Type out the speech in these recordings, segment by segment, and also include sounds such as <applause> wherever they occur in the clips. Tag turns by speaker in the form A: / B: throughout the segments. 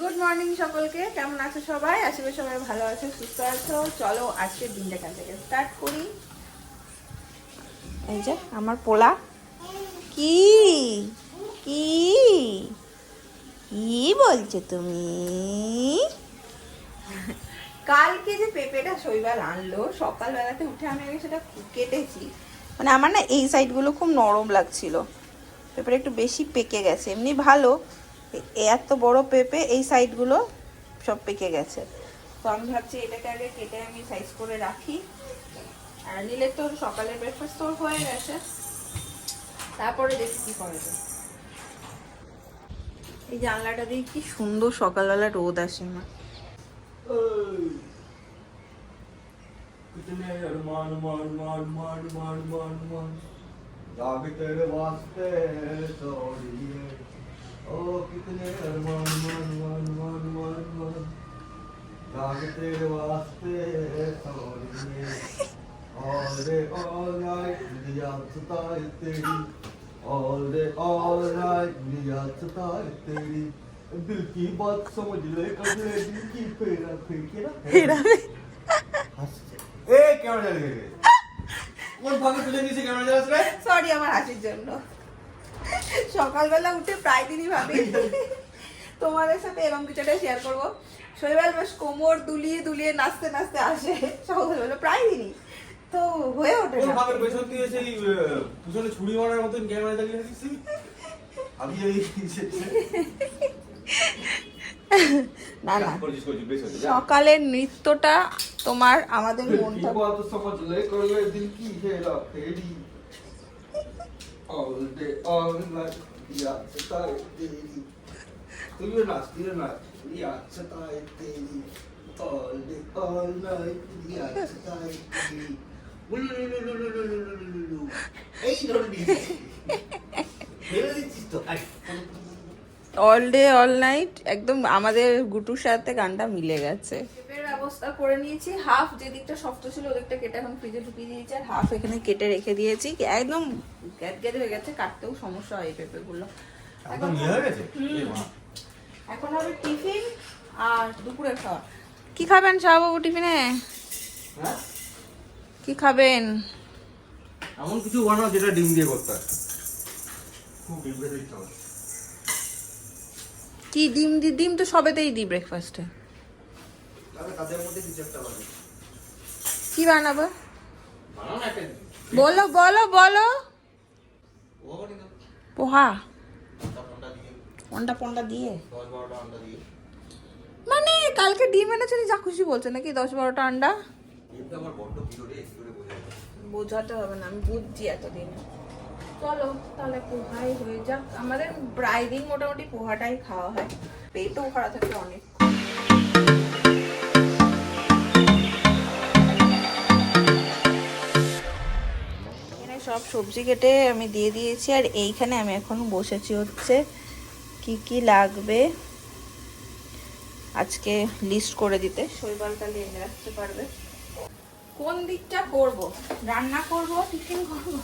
A: Good morning সকলকে, কেমন আছো সবাই? আসবে সবাই ভালো আছো, সুস্থ আছো। চলো আজকের দিনটা কাল থেকে স্টার্ট করি। এই যে, আমার পোলা। কি? কি? কি বলছো তুমি? কালকে যে পেঁপেটা শৈবাল আনলো, সকালবেলাতে উঠে আমি আগে সেটা কেটেছি। মানে আমার না এই সাইডগুলো খুব নরম লাগছিল। পেঁপেটা একটু বেশি পেকে গেছে, এমনি ভালো। এত বড় পেঁপে এই সাইডগুলো সব পেকে গেছে তো আমি ভাবছি এটাকে আগে কেটে আমি সাইজ করে রাখি আর নিলে তো সকালের ব্রেকফাস্ট তো হয়ে গেছে তারপরে দেখি কি করে তো এই জানলাটা দিয়ে কি সুন্দর সকালবেলা রোদ আসে না
B: कितने अरमान मान मान मान मान मान मान जाग तेरे वास्ते छोड़िए Oh, kitne arman man man man man man Lagte waaste sorne All day all night diya sitaye teri All day all night diya sitaye teri दिल की बात समझ ले कब ले दिल की फेरा फेर के ना फेरा ए कैमरा जल गई কোন ভাগে তুলে নিয়েছে ক্যামেরা জল আসবে
A: সরি আমার হাসির জন্য সকালবেলা উঠে প্রায় দিনই ভাবি। তোমাদের সাথে এরকম কিছুটা শেয়ার করব। শৈবাল বেশ কোমর দুলিয়ে দুলিয়ে নাচতে নাচতে আসে সকালবেলা প্রায় দিনই। তো হয়ে ওঠে
B: ছুরি মারার মতন ক্যামেরা আমি এই
A: না না। সকালের নৃত্যটা তোমার আমাদের মনটা
B: all day, all night. all day, all night.
A: All day all night একদম আমাদের গুটুর সাথে গানটা মিলে গেছে। ব্যবস্থা করে নিয়েছি। হাফ যে দিকটা শক্ত ছিল ওদিকটা কেটে এখন ফ্রিজে ঢুকিয়ে দিয়েছি আর হাফ এখানে কেটে রেখে দিয়েছি। একদম গ্যাদ গ্যাদ হয়ে গেছে কাটতেও সমস্যা হয় এই পেঁপেগুলো।
B: একদম গেছে?
A: হুম।
B: এ মা।
A: এখন হবে টিফিন আর দুপুরের খাওয়া। কি খাবেন শাহবাবু টিফিনে?
B: হ্যাঁ?
A: কি খাবেন?
B: এমন কিছু বানাও যেটা ডিম দিয়ে করতে হয়। খুব ডিম
A: কি ডিম দি ডিম তো সবেতেই দিই ব্রেকফাস্টে
B: তাহলে তাদের মধ্যে কিছু একটা বানাই।
A: কি বানাবো? বলো বলো বলো। পোহা পন্ডা পন্ডা দিয়ে। মানে কালকে ডিম এনেছে যা খুশি বলছে নাকি দশ বারোটা আন্ডা? বোঝাতে হবে না আমি বুঝছি এতদিন। চলো তাহলে পোহাই হয়ে যাক। আমাদের দিন মোটামুটি পোহাটাই খাওয়া হয়। পেটও ভরা থাকে অনেক সব সবজি কেটে আমি দিয়ে দিয়েছি আর এইখানে আমি এখন বসেছি হচ্ছে কি কি লাগবে আজকে লিস্ট করে দিতে। শৈবালটা নিয়ে রাখতে পারবে। কোন দিকটা করব? রান্না করব, টিফিন করব?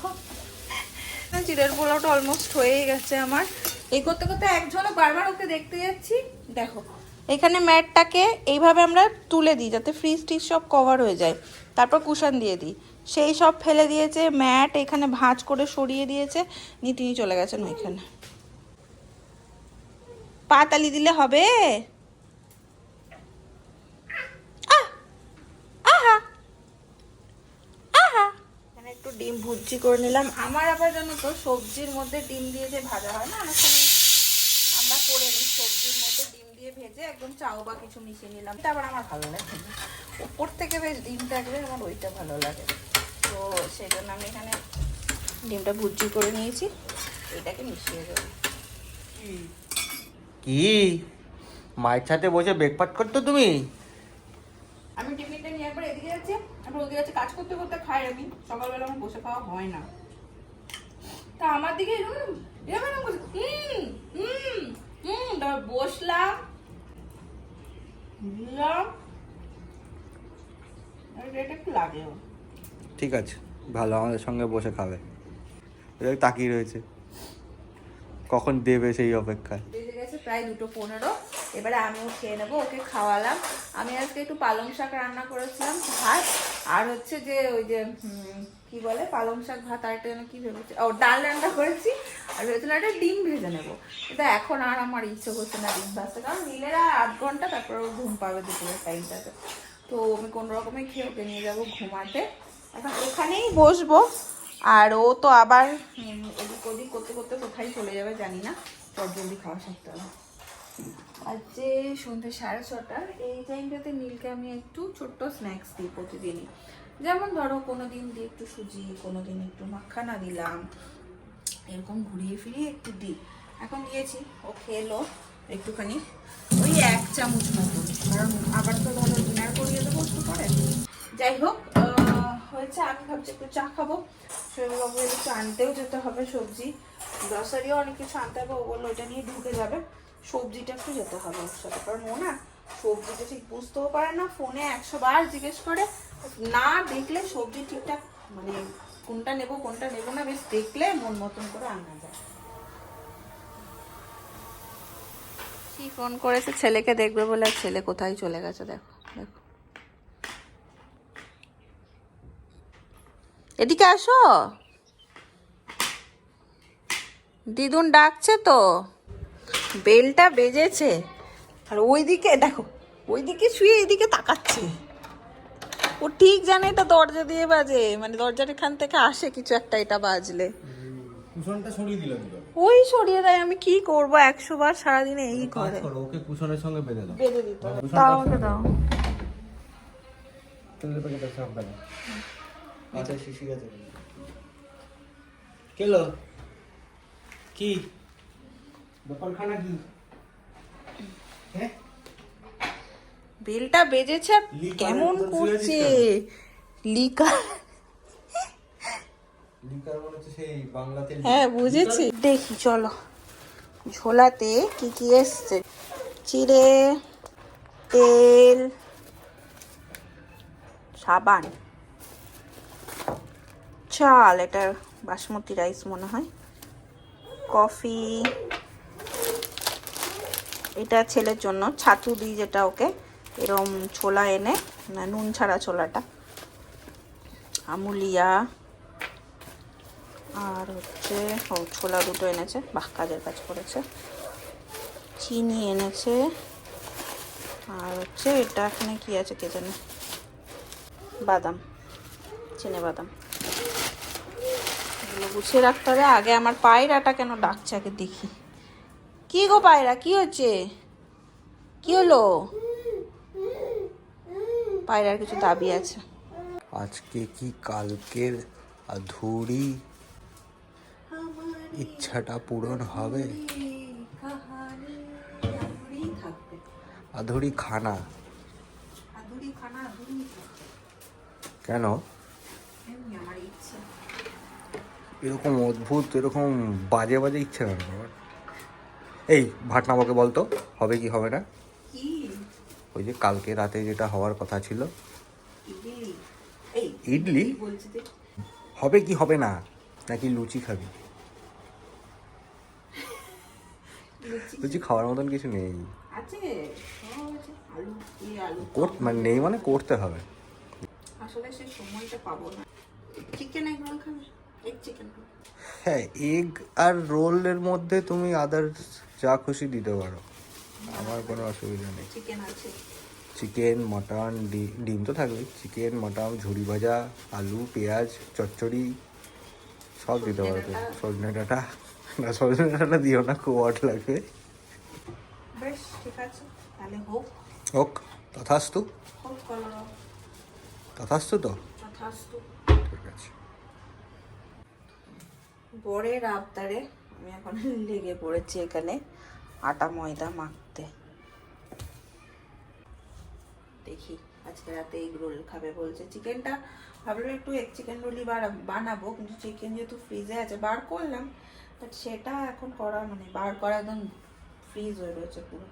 A: চিড়ের পোলাওটা অলমোস্ট হয়েই গেছে আমার। এই করতে করতে এক ঝলক বারবার ওকে দেখতে যাচ্ছি। দেখো এখানে ম্যাটটাকে এইভাবে আমরা তুলে দিই, যাতে ফ্রিজ টিজ সব কভার হয়ে যায়। তারপর কুশন দিয়ে দিই। সেই সব ফেলে দিয়েছে ম্যাট, এখানে ভাঁজ করে সরিয়ে দিয়েছে নিয়ে তিনি চলে গেছেন ওইখানে। পাতালি দিলে হবে? একটু ডিম ভুজি করে নিলাম। আমার আবার জানো তো, সবজির মধ্যে ডিম দিয়ে যে ভাজা হয় না, অনেক সময় করে নিই সবজির মধ্যে ডিম দিয়ে ভেজে একদম চাও বা কিছু মিশিয়ে নিলাম। এটা আবার আমার ভালো লাগে। উপর থেকে বেশ ডিম থাকবে আমার ওইটা ভালো লাগে। তো সেই জন্য আমি এখানে ডিমটা ভুজি করে নিয়েছি। এটাকে মিশিয়ে দেবো।
B: কি? মায়ের সাথে বসে ব্রেকফাস্ট করতো তুমি?
A: আমি টিফিনটা নিয়ে একবার এদিকে যাচ্ছি। তারপর ওদিকে যাচ্ছি কাজ করতে করতে খাই আমি। সকালবেলা আমার বসে খাওয়া হয় না। তা আমার দিকে এরকম এরকম এরকম হুম হুম। হুম তারপর বসলাম দিলাম এটা একটু লাগেও
B: ঠিক আছে ভালো আমাদের সঙ্গে বসে খাবে। তাকিয়ে রয়েছে। কখন দেবে সেই অপেক্ষায়?
A: বেজে গেছে প্রায় দুটো পনেরো। এবারে আমিও খেয়ে নেব ওকে খাওয়ালাম। আমি আজকে একটু পালং শাক রান্না করেছিলাম ভাত। আর হচ্ছে যে ওই যে কি বলে? পালং শাক, ভাত, আর একটা যেন কি ভেবেছি? ও, ডাল রান্না করেছি, আর ভেবেছিলাম একটা ডিম ভেজে নেব। কিন্তু এখন আর আমার ইচ্ছে করছে না ডিম ভাজতে। কারণ নীলের আর আধ ঘণ্টা, তারপর ঘুম পাবে দুপুরের টাইমটাতে। তো আমি কোনো রকমে খেয়ে ওকে নিয়ে যাব ঘুমাতে। এখন এখানেই বসবো। আর ও তো আবার এদিক ওদিক করতে করতে কোথায় চলে যাবে জানি না। চট জলদি খাওয়া সারতে হবে। আজ যে সন্ধ্যে সাড়ে ছটার, এই টাইমটাতে নীলকে আমি একটু ছোট্ট স্ন্যাক্স দিই প্রতিদিনই। যেমন ধরো কোনো দিন দিয়ে একটু সুজি কোনো দিন একটু মাখানা দিলাম, এরকম ঘুরিয়ে ফিরিয়ে একটু দিই। এখন দিয়েছি, ও খেলো একটুখানি। ওই এক চামচ মতো কারণ আবার তো ধরো ডিনার করিয়ে দেবো একটু পরে। যাই হোক হয়েছে, আমি ভাবছি একটু চা খাব। শৈবাবু একটু আনতেও যেতে হবে সবজি। গ্রসারিও অনেক কিছু আনতে হবে, ও বলল ওইটা নিয়ে ঢুকে যাবে। সবজিটা একটু যেতে হবে ওর সাথে। কারণ ও না সবজিটা ঠিক বুঝতেও পারে না, ফোনে একশো বার জিজ্ঞেস করে, না দেখলে সবজি ঠিকঠাক মানে কোনটা নেব কোনটা নেব না, বেশ দেখলে মন মতন করে আনা যায়। কি ফোন করেছে, ছেলেকে দেখবে বলে ছেলে কোথায় চলে গেছে, দেখো দেখো। এদিকে আসো। দিদুন ডাকছে তো। বেলটা বেজেছে। আর ওইদিকে দেখো ওইদিকে শুয়ে এইদিকে তাকাচ্ছে। ও ঠিক জানে এটা দরজা দিয়ে বাজে মানে দরজার এখান থেকে আসে কিছু একটা এটা বাজলে।
B: কুশনটা সরিয়ে দিলাম
A: ওই সরিয়ে দেয় আমি কি করব? একশো বার সারাদিনে এই করে
B: করো। ওকে কুশনের সঙ্গে বেঁধে দাও।
A: বেঁধে দিতে তাও আমাকে দাও।
B: তেলের প্যাকেটটা সাবধানে আচ্ছা শিশি গেছে কেলো? কি? ব্যাপারখানা কি?
A: বেলটা বেজেছে কেমন করছে? লিকা
B: লিকার?
A: হ্যাঁ বুঝেছি। দেখি চলো। ঝোলাতে কি কি এসছে? চিড়ে তেল সাবান চাল এটা বাসমতি রাইস মনে হয়। কফি এটা ছেলের জন্য, ছাতু দিই যেটা ওকে, এরম ছোলা এনে নুন ছাড়া ছোলাটা। আমুলিয়া, আর হচ্ছে, ও, ছোলা দুটো এনেছে, বাহ, কাজের কাজ করেছে। চিনি এনেছে, আর হচ্ছে এটা এখানে কি আছে কে জানে? বাদাম, চিনে বাদাম। গুছিয়ে রাখতে হবে। আগে আমার পায়রাটা কেন ডাকছে? আগে দেখি। কি গো পায়রা, কি হচ্ছে? কি হলো? পায়রার কিছু দাবি আছে।
B: আজকে কি কালকের আধুরি ইচ্ছাটা পূরণ হবে? আধুরি খানা। কেন? এরকম অদ্ভুত, এরকম বাজে বাজে ইচ্ছা কেন আমার এই ভাটনা আমাকে বলতো হবে কি হবে না? ওই যে কালকে রাতে যেটা হওয়ার কথা ছিল।
A: ইডলি?
B: হবে কি হবে না? নাকি লুচি খাবি?
A: লুচি?
B: খাওয়ার মতন কিছু নেই। মানে নেই মানে করতে হবে।
A: আসলে সে সময়টা পাবো না। চিকেন এগ রোল খাবে? এগ চিকেন
B: হ্যাঁ এগ আর রোলের মধ্যে তুমি আদার্স যা খুশি দিতে পারো। আমার কোনো অসুবিধা নেই।
A: চিকেন
B: মটন ডিম তো থাকবে চিকেন মটন ঝুড়ি ভাজা আলু পেঁয়াজ চচ্চড়ি সব দিতে পারো তুমি। সজনে ডাঁটা। না সজনে ডাঁটা দিও না খুব অট লাগবে।
A: বেশ ঠিক আছে। তাহলে হোক।
B: হোক তথাস্তু। তথাস্তু তো? ঠিক আছে।
A: বরের আবদারে আমি এখন লেগে পড়েছি এখানে আটা ময়দা মাখতে। দেখি আজকে রাতে এগ রোল খাবে বলছে। চিকেনটা ভাবলাম একটু এগ চিকেন রোলই বানাবো কিন্তু চিকেন যেহেতু ফ্রিজে আছে বার করলাম বাট সেটা এখন করা মানে বার করা একদম ফ্রিজ হয়ে রয়েছে পুরো।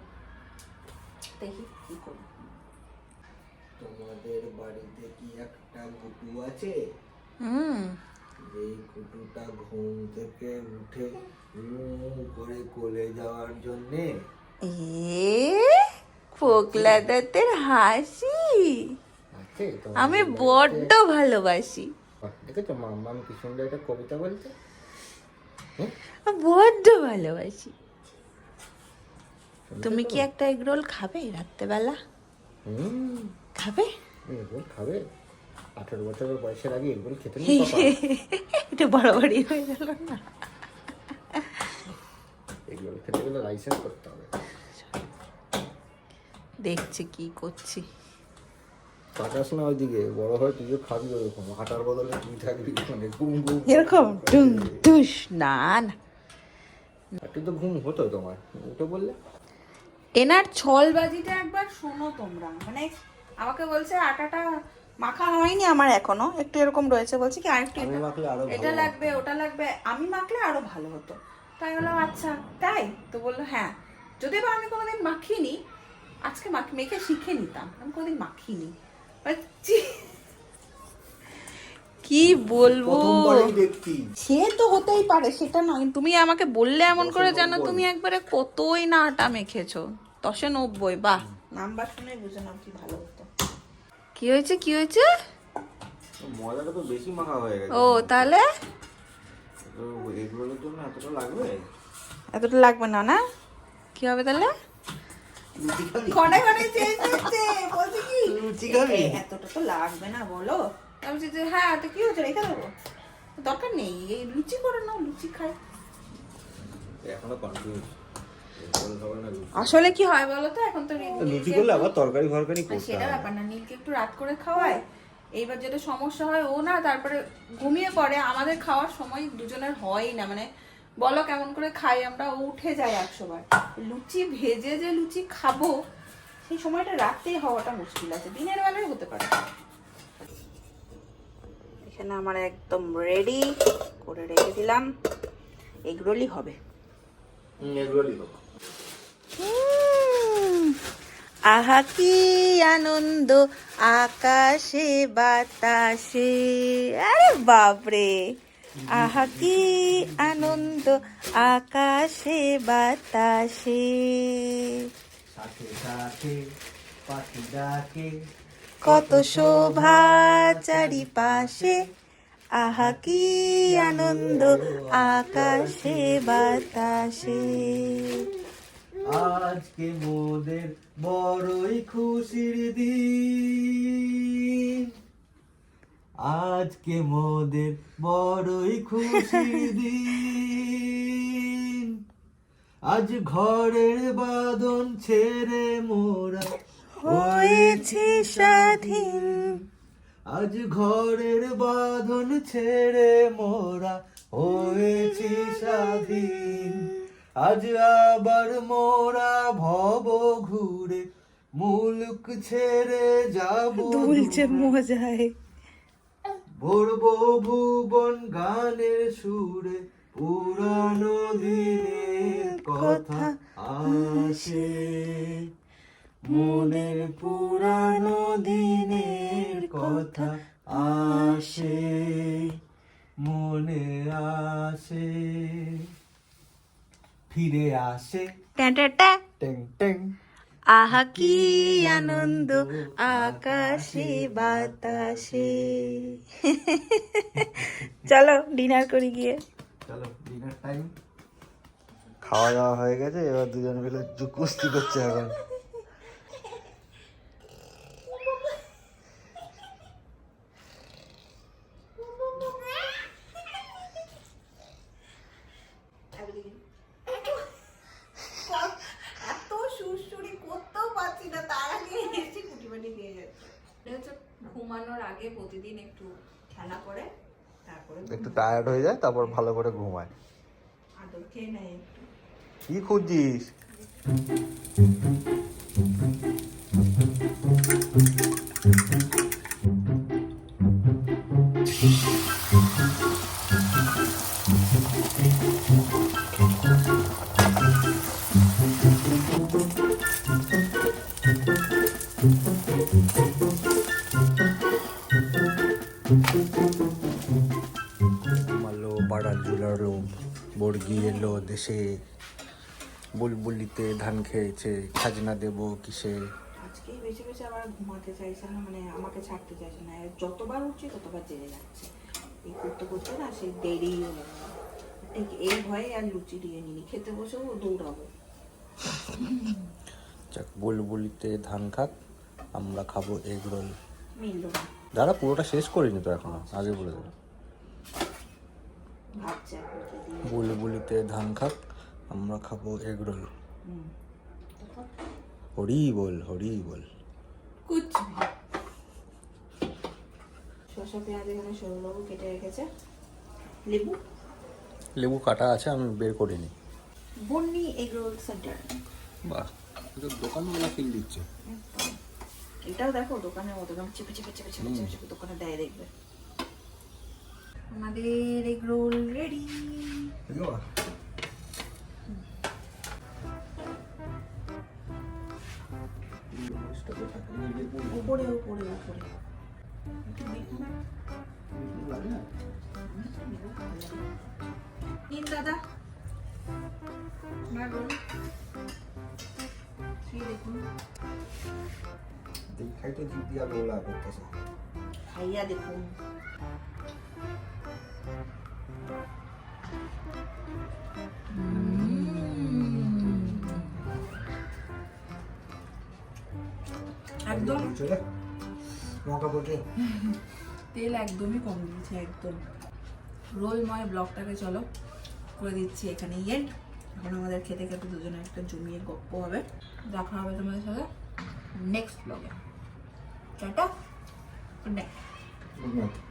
A: দেখি কি করব
B: তোমাদের বাড়িতে কি একটা গুটু আছে?
A: হুম।
B: এই কুটুটা ঘুম থেকে উঠে করে কোলে যাওয়ার জন্যে
A: এ ফোকলা দাঁতের হাসি।
C: আছে তোমার
A: আমি বড্ড ভালোবাসি।
C: বাহ, দেখেছ মাম্মা আমি কি সুন্দর একটা কবিতা বলছে?
A: বড্ড ভালোবাসি। তুমি কি একটা এগ রোল খাবে রাত্রেবেলা?
C: হুম।
A: খাবে?
C: এগুলো খাবে? আঠারো বছরের বয়সের আগে এগুলো খেতে নেই <laughs>
A: এটা বাড়াবাড়ি হয়ে গেল না।
C: এগুলো খেতে গেলে লাইসেন্স করতে হবে।
A: দেখছি কি করছি।
C: তাকাস না ওইদিকে বড় হয় তুইও খাবি ওরকম আটার বদলে তুই থাকবি মানে ঘুম ঘুম
A: এরকম টুং টুস না না।
C: একটু তো ঘুম হতো তোমার উঠে বললে।
A: এনার ছলবাজিটা একবার শোনো তোমরা মানে আমাকে বলছে আটাটা মাখা হয়নি আমার এখনও। একটু এরকম রয়েছে বলছে কি আরেকটু এটা- লাগবে ওটা লাগবে। আমি মাখলে আরও ভালো হতো। তাই বললাম আচ্ছা তাই? তো বলল হ্যাঁ। যদি বা আমি কোনোদিন মাখিনি আজকে মাখ মেখে শিখে নিতাম। আমি কোনোদিন মাখিনি। কি বলব? সে তো হতেই পারে সেটা নয়। তুমি আমাকে বললে এমন করে জানো তুমি একবারে কতই না আটা মেখেছো। দশে নব্বই বাহ। নাম্বার শুনে বুঝে নাও কি ভালো। কি হয়েছে কি হয়েছে?
C: তো বেশি মাখা হয়ে গেছে।
A: ও তাহলে?
C: এগুলোর জন্য এতটা লাগবে?
A: এতটা লাগবে না না? কি হবে তাহলে? কি?
C: লুচি খাবি
A: এতটা তো লাগবে না বলো। আমি বলছি যে হ্যাঁ তো কি হচ্ছে রেখে দেবো। দরকার নেই এই লুচি করে নাও লুচি খাই।
C: এখনও কনফিউজ
A: আসলে কি হয় বলো তো এখন তো
C: লুচি করলে আবার তরকারি ফরকারি করতে
A: সেটা ব্যাপার না নীলকে একটু রাত করে খাওয়ায়। এইবার যেটা সমস্যা হয় ও না তারপরে ঘুমিয়ে পড়ে। আমাদের খাওয়ার সময় দুজনের হয়ই না। মানে বলো কেমন করে খাই আমরা ও উঠে যায় একশো বার লুচি ভেজে যে লুচি খাব সেই সময়টা রাতেই হওয়াটা মুশকিল আছে। দিনের বেলায় হতে পারে। এখানে আমার একদম রেডি করে রেখে দিলাম। এগরোলই হবে। আহা কি আনন্দ, আকাশে বাতাসে। আরে বাপরে, আহা কি আনন্দ, আকাশে বাতাসে। কত শোভা চারিপাশে আহা কি আনন্দ আকাশে বাতাসে।
B: আজকে মোদের বড়ই খুশির দিন। আজকে মোদের বড়ই খুশির <laughs> দিন। আজ ঘরের বাদন ছেড়ে মোরা
A: হয়েছে স্বাধীন।
B: আজ ঘরের বাঁধন ছেড়ে মোরা হয়েছি স্বাধীন। আজ আবার মোরা ভব ঘুরে মুলুক ছেড়ে যাব
A: দুলছে মজায়।
B: ভরবো ভুবন গানের সুরে পুরানো দিনের কথা আসে। মনের পুরানো দিনের কথা আসে মনে আসে। ফিরে আসে।
A: ট্যাঁ
B: টেং টেং
A: আহা কি আনন্দ আকাশে বাতাসে। চলো ডিনার করি গিয়ে।
B: চলো ডিনার টাইম
C: খাওয়া দাওয়া হয়ে গেছে এবার দুজন মিলে কুস্তি করছে এখন
A: এত সুরসুরি করতেও পারছি না তার আগে এসে কুটিবাটি দিয়ে যাচ্ছে এটা হচ্ছে ঘুমানোর আগে প্রতিদিন একটু খেলা করে তারপরে
C: একটু টায়ার্ড হয়ে যায় তারপর ভালো করে ঘুমায়।
A: আদর খেয়ে নেয় একটু।
C: কি খুঁজছিস? মালো বাড়া জুলালো বর্গি এলো দেশে।
B: বুলবুলিতে ধান খেয়েছে খাজনা দেব কিসে?
A: আজকেই বেছে বেছে আবার ঘুমাতে চাইছে না মানে আমাকে ছাড়তে চাইছে না। যতবার উঠছি ততবার জেগে যাচ্ছে। এই করতে করতে না সে দেরি ঠিক এই ভয়ে আর লুচি দিয়ে নিনি খেতে বসেও দৌড়াবো।
B: যাক বুলবুলিতে ধান খাক আমরা খাব এগ রোল।
A: মিলল না।
B: দাঁড়া পুরোটা শেষ করিনি তো এখনও আগে বলে দেবো।
A: দিয়ে।
B: বুলবুলিতে ধান খাক আমরা খাব এগ রোল। হরি বল হরি বল।
A: কুচ শসা পেঁয়াজ এখানে সরুবাবু কেটে রেখেছে। লেবু?
B: লেবু কাটা আছে আমি বের করিনি।
A: Bunny egg roll centre.
B: বাহ। দোকানওয়ালা ফিল দিচ্ছে।
A: এটাও দেখো দোকানের মতো একদম চেপে চেপে চেপে চেপে চেপে চেপে দোকানে দেয় দেখবে। আমাদের এগ রোল রেডি। উপরে উপরে উপরে। নিন দাদা। দেখুন।
B: দেখাই তো জিপ দিয়া গোলা করতেছে।
A: খাইয়া দেখুন। একদম।
B: লঙ্কা পড়ছে
A: তেল একদমই কম দিয়েছে একদম। রোলময় ব্লগটাকে চলো করে দিচ্ছি এখানে এন্ড এখন আমাদের খেতে খেতে দুজনে একটা জমিয়ে গপ্প হবে। দেখা হবে তোমাদের সাথে। নেক্সট ব্লগে tata good night
B: good night